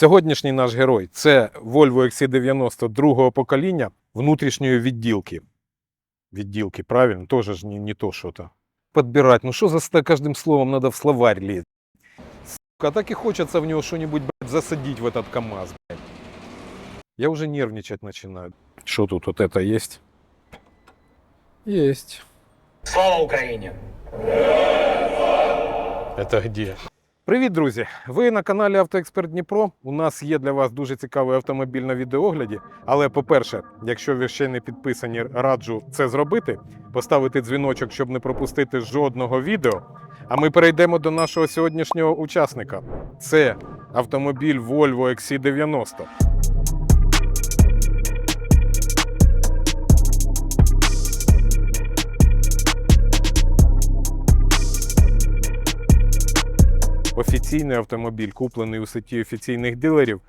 Сьогоднішній наш герой це Volvo XC90 другого покоління внутрішньої відділки. Відділки, правильно? Тоже ж не, не то что-то. Подбирать. Ну что за ста- каждым словом надо в словарь лезть? Сука, так и хочется в него что-нибудь, блядь, засадить в этот КАМАЗ, блядь. Я уже нервничать начинаю. Что тут вот это есть? Есть. Слава Україні! Это где? Привіт, друзі! Ви на каналі Автоексперт Дніпро. У нас є для вас дуже цікавий автомобіль на відеогляді. Але, по-перше, якщо ви ще не підписані, раджу це зробити, поставити дзвіночок, щоб не пропустити жодного відео. А ми перейдемо до нашого сьогоднішнього учасника. Це автомобіль Volvo XC90. Офіційний автомобіль, куплений у сеті офіційних дилерів,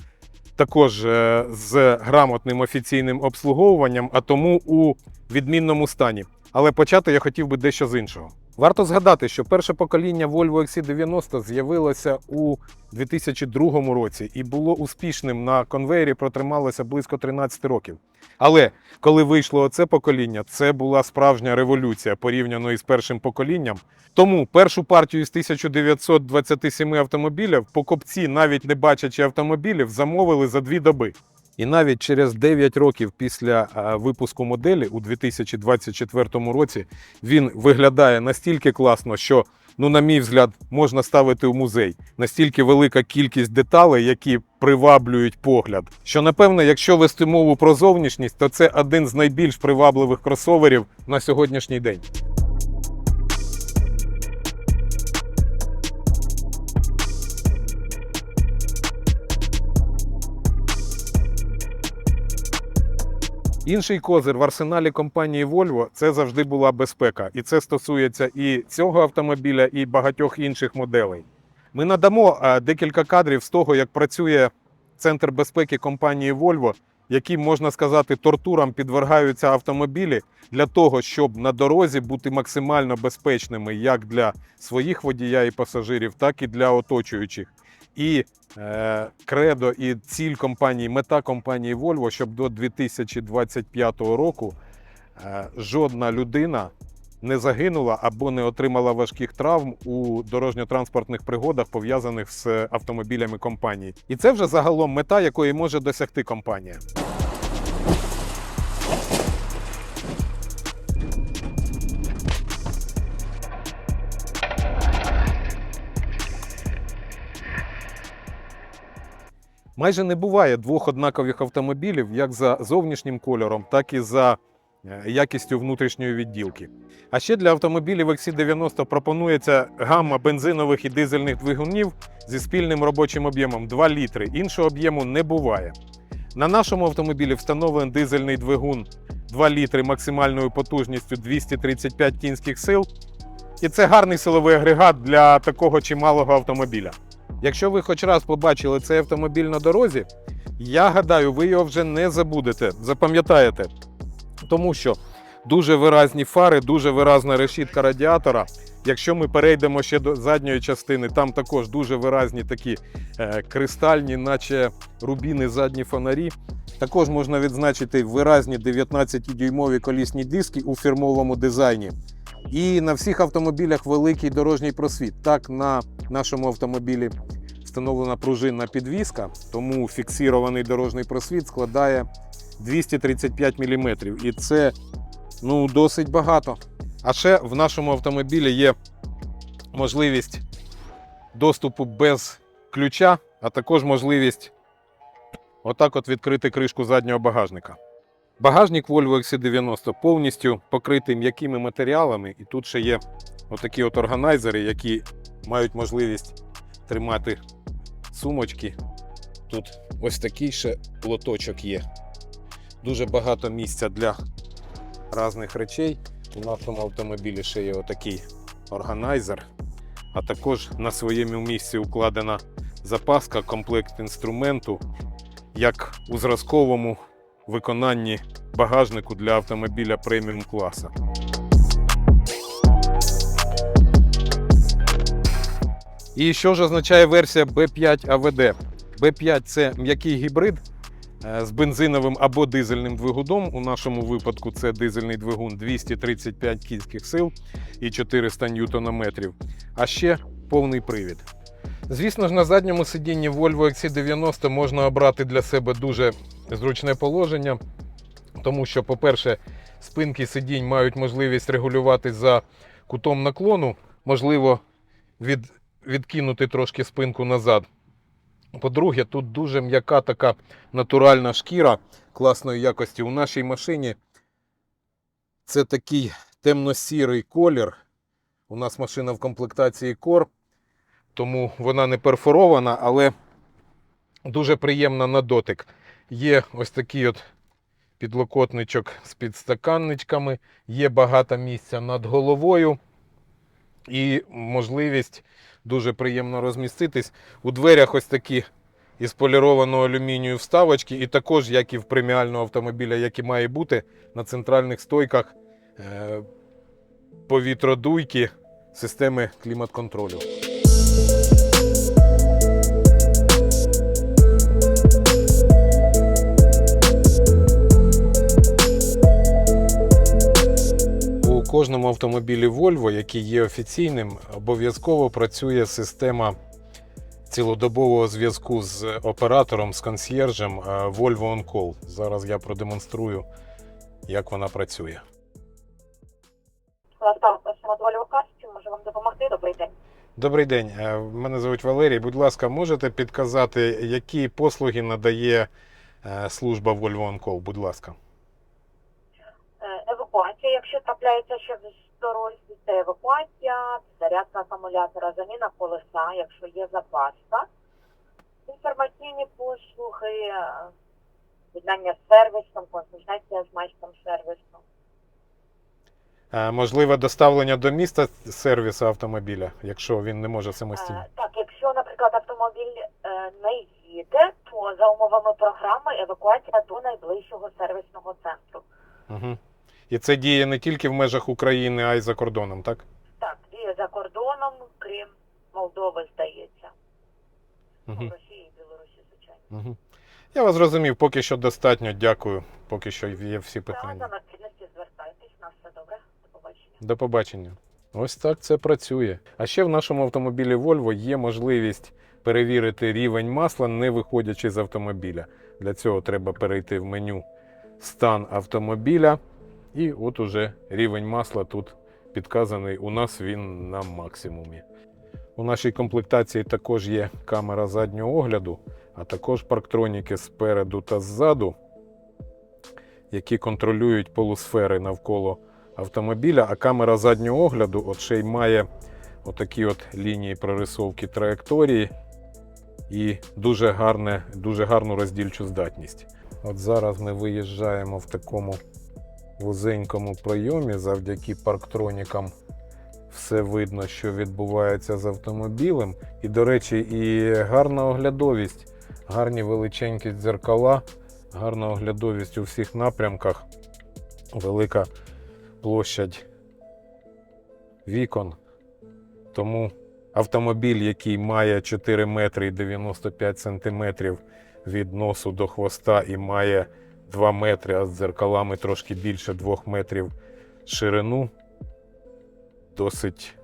також е, з грамотним офіційним обслуговуванням, а тому у відмінному стані. Але почати я хотів би дещо з іншого. Варто згадати, що перше покоління Volvo XC90 з'явилося у 2002 році і було успішним на конвеєрі, протрималося близько 13 років. Але коли вийшло це покоління, це була справжня революція порівняно із першим поколінням. Тому першу партію з 1927 автомобілів покупці, навіть не бачачи автомобілів, замовили за дві доби. І навіть через 9 років після е, випуску моделі у 2024 році він виглядає настільки класно, що, ну, на мій взгляд, можна ставити у музей. Настільки велика кількість деталей, які приваблюють погляд. Що, напевно, якщо вести мову про зовнішність, то це один з найбільш привабливих кросоверів на сьогоднішній день. Інший козир в арсеналі компанії Volvo це завжди була безпека, і це стосується і цього автомобіля, і багатьох інших моделей. Ми надамо декілька кадрів з того, як працює центр безпеки компанії Volvo, які, можна сказати, тортурам підвергаються автомобілі для того, щоб на дорозі бути максимально безпечними як для своїх водія і пасажирів, так і для оточуючих. І е, кредо і ціль компанії, мета компанії Volvo, щоб до 2025 року е, жодна людина не загинула або не отримала важких травм у дорожньо-транспортних пригодах, пов'язаних з автомобілями компанії. І це вже загалом мета, якої може досягти компанія. Майже не буває двох однакових автомобілів як за зовнішнім кольором, так і за е, якістю внутрішньої відділки. А ще для автомобілів XC90 пропонується гамма бензинових і дизельних двигунів зі спільним робочим об'ємом 2 літри. Іншого об'єму не буває. На нашому автомобілі встановлений дизельний двигун 2 літри максимальною потужністю 235 кінських сил. І це гарний силовий агрегат для такого чималого автомобіля. Якщо ви хоч раз побачили цей автомобіль на дорозі, я гадаю, ви його вже не забудете, запам'ятаєте. Тому що дуже виразні фари, дуже виразна решітка радіатора. Якщо ми перейдемо ще до задньої частини, там також дуже виразні такі е, кристальні, наче рубіни задні фонарі. Також можна відзначити виразні 19-дюймові колісні диски у фірмовому дизайні. І на всіх автомобілях великий дорожній просвіт. Так, на нашому автомобілі встановлена пружинна підвіска, тому фіксований дорожній просвіт складає 235 мм. І це ну, досить багато. А ще в нашому автомобілі є можливість доступу без ключа, а також можливість отак от відкрити кришку заднього багажника. Багажник Volvo XC90 повністю покритий м'якими матеріалами, і тут ще є отакі от органайзери, які мають можливість тримати сумочки. Тут ось такий ще лоточок є. Дуже багато місця для різних речей. У нашому автомобілі ще є отакий органайзер, а також на своєму місці укладена запаска, комплект інструменту, як у зразковому виконанні багажнику для автомобіля преміум класа. І що ж означає версія B5 AVD? B5 це м'який гібрид е, з бензиновим або дизельним двигуном. У нашому випадку це дизельний двигун 235 кінських сил і 400 ньютонометрів. А ще повний привід. Звісно ж, на задньому сидінні Volvo XC90 можна обрати для себе дуже зручне положення, тому що, по-перше, спинки сидінь мають можливість регулювати за кутом наклону, можливо, від, відкинути трошки спинку назад. По-друге, тут дуже м'яка така натуральна шкіра класної якості. У нашій машині це такий темно-сірий колір. У нас машина в комплектації Core, тому вона не перфорована, але дуже приємна на дотик. Є ось такий от підлокотничок з підстаканничками, є багато місця над головою і можливість дуже приємно розміститись. У дверях ось такі із полірованого алюмінію вставочки, і також, як і в преміального автомобіля, як і має бути, на центральних стойках е, повітродуйки системи клімат-контролю. Кожному автомобілі Volvo, який є офіційним, обов'язково працює система цілодобового зв'язку з оператором, з консьєржем е, Volvo On Call. Зараз я продемонструю, як вона працює. Ольги Касті, може вам допомогти. Добрий день. Добрий день, е, мене звуть Валерій. Будь ласка, можете підказати, які послуги надає е, служба Volvo On Call? Будь ласка. Трапляється з дорозі, це евакуація, зарядка акумулятора, заміна колеса, якщо є запаска, інформаційні послуги, з'єднання з сервісом, консультація з майстром сервісу. Е, Можливе доставлення до міста сервісу автомобіля, якщо він не може самостійно. Е, Так, якщо, наприклад, автомобіль е, не їде, то за умовами програми евакуація до найближчого сервісного центру. Угу. І це діє не тільки в межах України, а й за кордоном, так? Так, діє за кордоном, крім Молдови, здається. Угу. Ну, Росії і Білорусі, звичайно. Угу. Я вас зрозумів, поки що достатньо. Дякую. Поки що є всі Та за питання. необхідності звертайтесь, на все добре. До побачення. До побачення. Ось так це працює. А ще в нашому автомобілі Volvo є можливість перевірити рівень масла, не виходячи з автомобіля. Для цього треба перейти в меню стан автомобіля. І от уже рівень масла тут підказаний. У нас він на максимумі. У нашій комплектації також є камера заднього огляду, а також парктроніки спереду та ззаду, які контролюють полусфери навколо автомобіля, а камера заднього огляду от ще й має отакі от лінії прорисовки траєкторії і дуже, гарне, дуже гарну роздільчу здатність. От зараз ми виїжджаємо в такому вузенькому пройомі завдяки парктронікам. Все видно, що відбувається з автомобілем. І, до речі, і гарна оглядовість, гарні величенькі дзеркала, гарна оглядовість у всіх напрямках, велика площадь вікон. Тому автомобіль, який має 4 метри і 95 сантиметрів від носу до хвоста і має 2 метри, а з дзеркалами трошки більше 2 метрів ширину, досить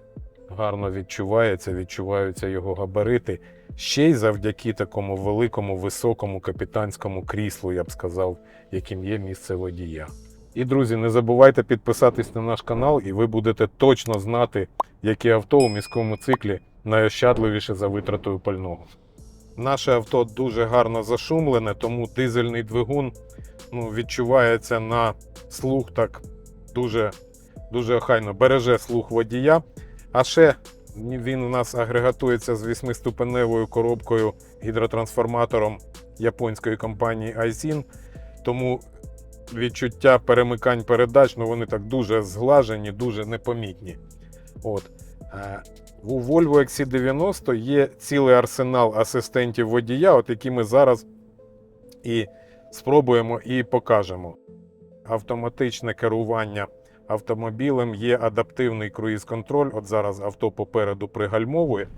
гарно відчувається, відчуваються його габарити. Ще й завдяки такому великому, високому капітанському кріслу, я б сказав, яким є місце водія. І, друзі, не забувайте підписатись на наш канал, і ви будете точно знати, яке авто у міському циклі найощадливіше за витратою пального. Наше авто дуже гарно зашумлене, тому дизельний двигун ну, відчувається на слух так дуже, дуже охайно береже слух водія. А ще він у нас агрегатується з 8-ступеневою коробкою гідротрансформатором японської компанії Aisin. Тому відчуття перемикань передач, ну вони так дуже зглажені, дуже непомітні. От. Е, У Volvo XC90 є цілий арсенал асистентів водія, от які ми зараз і спробуємо і покажемо. Автоматичне керування автомобілем є адаптивний круїз-контроль. От зараз авто попереду пригальмовує,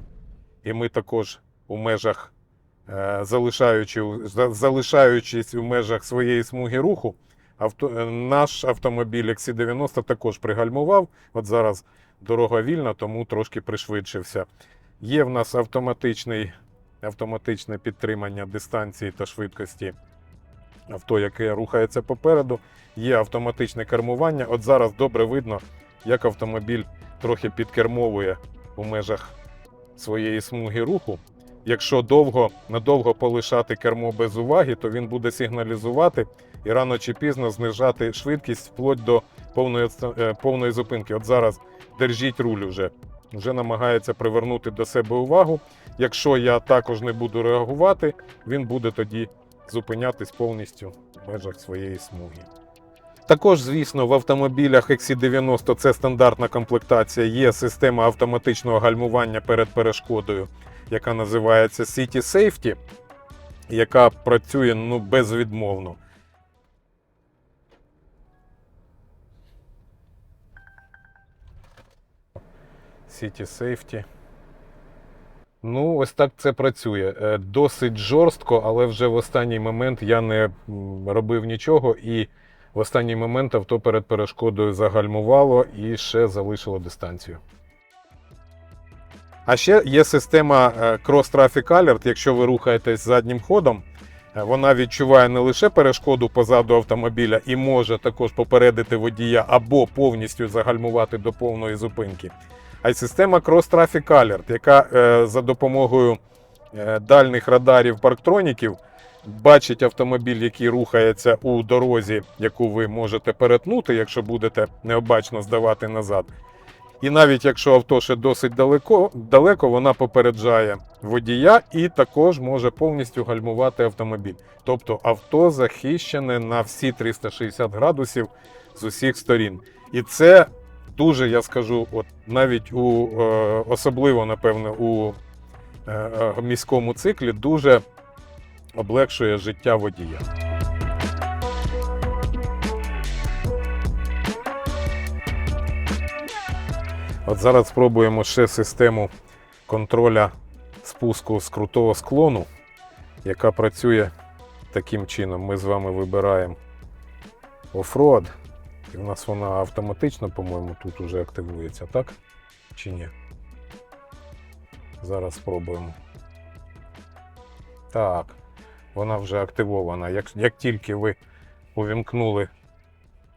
і ми також у межах е, залишаючи, залишаючись у межах своєї смуги руху, авто, е, наш автомобіль XC90 також пригальмував. От зараз дорога вільна, тому трошки пришвидшився. Є в нас автоматичний, автоматичне підтримання дистанції та швидкості авто, яке рухається попереду. Є автоматичне кермування. От зараз добре видно, як автомобіль трохи підкермовує у межах своєї смуги руху. Якщо довго, надовго полишати кермо без уваги, то він буде сигналізувати і рано чи пізно знижати швидкість вплоть до повної, е, повної зупинки. От зараз держіть руль уже. Вже намагається привернути до себе увагу. Якщо я також не буду реагувати, він буде тоді зупинятись повністю в межах своєї смуги. Також, звісно, в автомобілях XC90 це стандартна комплектація. Є система автоматичного гальмування перед перешкодою, яка називається City Safety, яка працює ну, безвідмовно. City Safety. Ну, ось так це працює. Е, Досить жорстко, але вже в останній момент я не робив нічого, і в останній момент авто перед перешкодою загальмувало і ще залишило дистанцію. А ще є система е, Cross Traffic Alert. Якщо ви рухаєтесь заднім ходом, е, вона відчуває не лише перешкоду позаду автомобіля і може також попередити водія або повністю загальмувати до повної зупинки а й система Cross Traffic Alert, яка е, за допомогою е, дальних радарів парктроніків бачить автомобіль, який рухається у дорозі, яку ви можете перетнути, якщо будете необачно здавати назад. І навіть якщо авто ще досить далеко, далеко, вона попереджає водія і також може повністю гальмувати автомобіль. Тобто авто захищене на всі 360 градусів з усіх сторін. І це дуже, я скажу, от навіть у е, особливо, напевно, у е, е, міському циклі дуже облегшує життя водія. От зараз спробуємо ще систему контроля спуску з крутого склону, яка працює таким чином. Ми з вами вибираємо оффроад. І в нас вона автоматично, по-моєму, тут уже активується, так? Чи ні? Зараз спробуємо. Так, вона вже активована. Як, як тільки ви увімкнули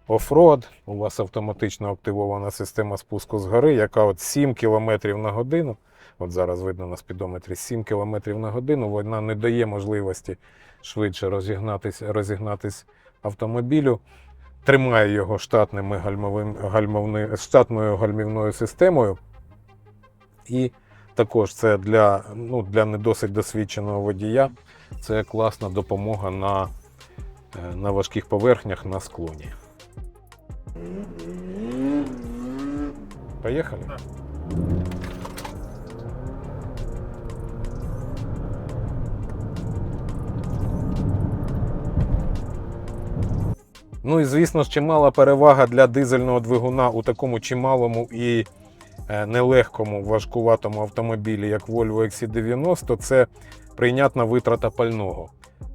оффроад, у вас автоматично активована система спуску з гори, яка от 7 км на годину. От зараз видно на спідометрі 7 км на годину, вона не дає можливості швидше розігнатись, розігнатись автомобілю тримає його штатними гальмовим, штатною гальмівною системою. І також це для, ну, для не досить досвідченого водія. Це класна допомога на, е, на важких поверхнях на склоні. Поїхали? Ну і звісно ж, чимала перевага для дизельного двигуна у такому чималому і е, нелегкому важкуватому автомобілі, як Volvo XC90, це прийнятна витрата пального.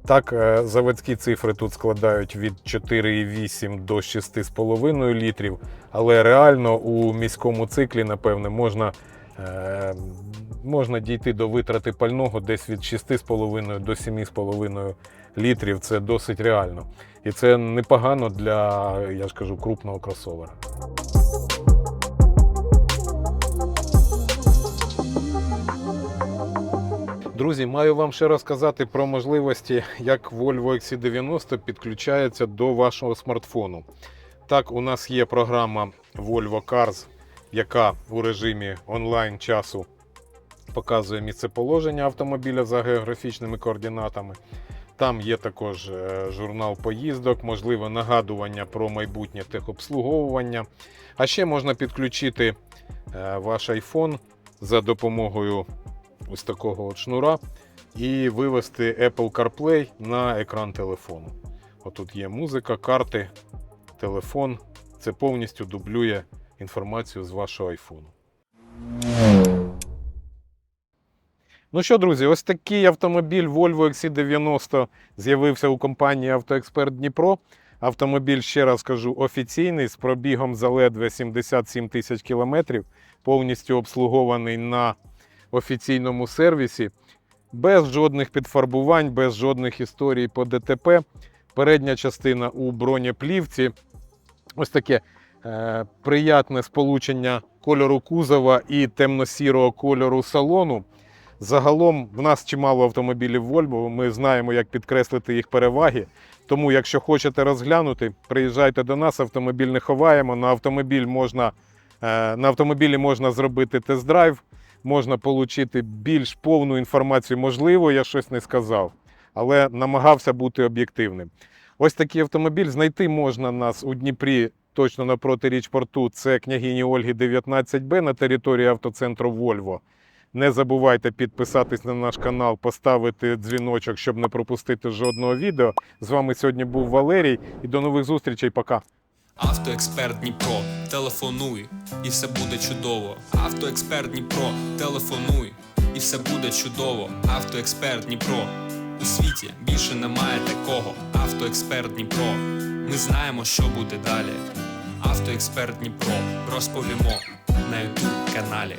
Так, е, заводські цифри тут складають від 4,8 до 6,5 літрів, але реально у міському циклі, напевне, можна, е, можна дійти до витрати пального десь від 6,5 до 7,5 літрів. Це досить реально. І це непогано для, я ж кажу, крупного кросовера. Друзі, маю вам ще розказати про можливості, як Volvo XC90 підключається до вашого смартфону. Так, у нас є програма Volvo Cars, яка у режимі онлайн часу показує місцеположення автомобіля за географічними координатами. Там є також е, журнал поїздок, можливе нагадування про майбутнє техобслуговування. А ще можна підключити е, ваш iPhone за допомогою ось такого от шнура і вивести Apple CarPlay на екран телефону. Отут є музика, карти, телефон. Це повністю дублює інформацію з вашого iPhone. Ну що, друзі, ось такий автомобіль Volvo XC90 з'явився у компанії Автоексперт Дніпро. Автомобіль, ще раз кажу, офіційний з пробігом за ледве 77 тисяч кілометрів, повністю обслугований на офіційному сервісі, без жодних підфарбувань, без жодних історій по ДТП. Передня частина у бронеплівці. Ось таке е, приятне сполучення кольору кузова і темно-сірого кольору салону. Загалом в нас чимало автомобілів Volvo, ми знаємо, як підкреслити їх переваги. Тому, якщо хочете розглянути, приїжджайте до нас, автомобіль не ховаємо. На, автомобіль можна, е, на автомобілі можна зробити тест-драйв, можна отримати більш повну інформацію. Можливо, я щось не сказав, але намагався бути об'єктивним. Ось такий автомобіль знайти можна нас у Дніпрі, точно напроти річпорту. Це княгині Ольги 19Б на території автоцентру Вольво. Не забувайте підписатись на наш канал, поставити дзвіночок, щоб не пропустити жодного відео. З вами сьогодні був Валерій і до нових зустрічей. Пока. Автоексперт Дніпро, телефонуй, і все буде чудово. Автоексперт Дніпро, телефонуй, і все буде чудово. Автоексперт Дніпро. У світі більше немає такого. Автоексперт Дніпро. Ми знаємо, що буде далі. Автоексперт Дніпро. Розповімо на ютуб каналі.